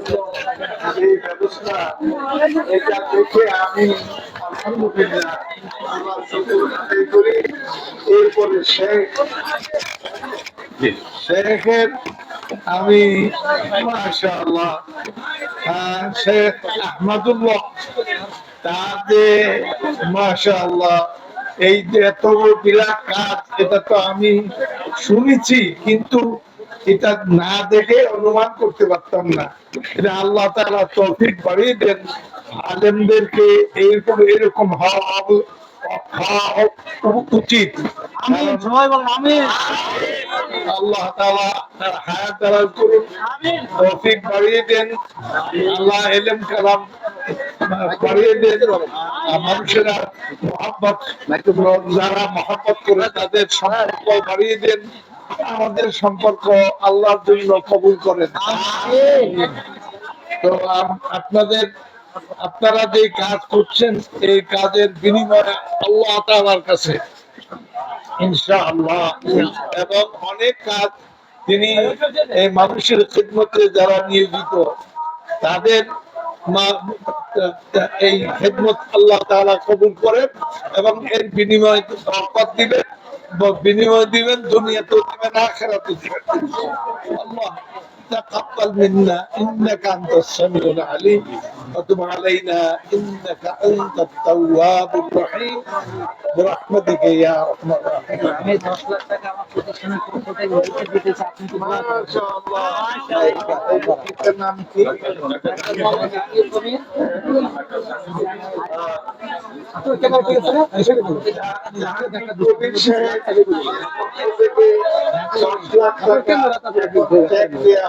জন্য এই ব্যবস্থা এটা দেখে আমি আলহামদুলিল্লাহ করি এরপরে শেখ শেখের আমি মাশাআল্লাহ শেখ আহমদুল্লাহ তাদের মাশাআল্লাহ এই যে এত বিরাট কাজ এটা তো আমি শুনেছি কিন্তু এটা না দেখে অনুমান করতে পারতাম না। এটা আল্লাহ তাআলা তৌফিক বাড়িয়ে দেন। আলেমদেরকে এরকম এরকম হওয়া উচিত। আমি সবাই বলেন আমি আল্লাহ তাআলা তার হায়াত দারাজ করুন। তৌফিক বাড়িয়ে দেন। আল্লাহ এলেম কালাম বাড়িয়ে দেন। মানুষেরা মহাব্বত যারা মহাব্বত করে তাদের সম্পর্ক বাড়িয়ে দেন। আমাদের সম্পর্ক আল্লাহর জন্য কবুল করেন। তো আপনাদের, আপনারা যে কাজ করছেন, এই কাজের বিনিময়ে আল্লাহ তাআলার কাছে ইনশাআল্লাহ। এবং অনেক কাজ তিনি এই মানুষের খিদমতে যারা নিয়োজিত, তাদের এই খেদমত আল্লাহ তাআলা কবুল করেন এবং এর বিনিময়ে দিবেন। বিনিময় দিবেন দুনিয়াতেও দিবেন আখেরাতেও দিবেন আল্লাহ تقبل منا انك انت السميع العليم وتب علينا انك انت التواب الرحيم আপনার দিকে আমি দশ লাখ টাকা আমার প্রতিষ্ঠানের পক্ষ থেকে দিতে চাচ্ছি নাম কি চেক দেওয়া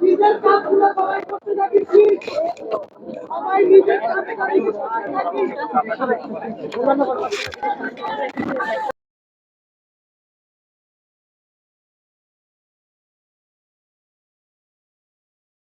নিজের কাজগুলো সবাই করতে থাকি ঠিক সবাই নিজের কাজে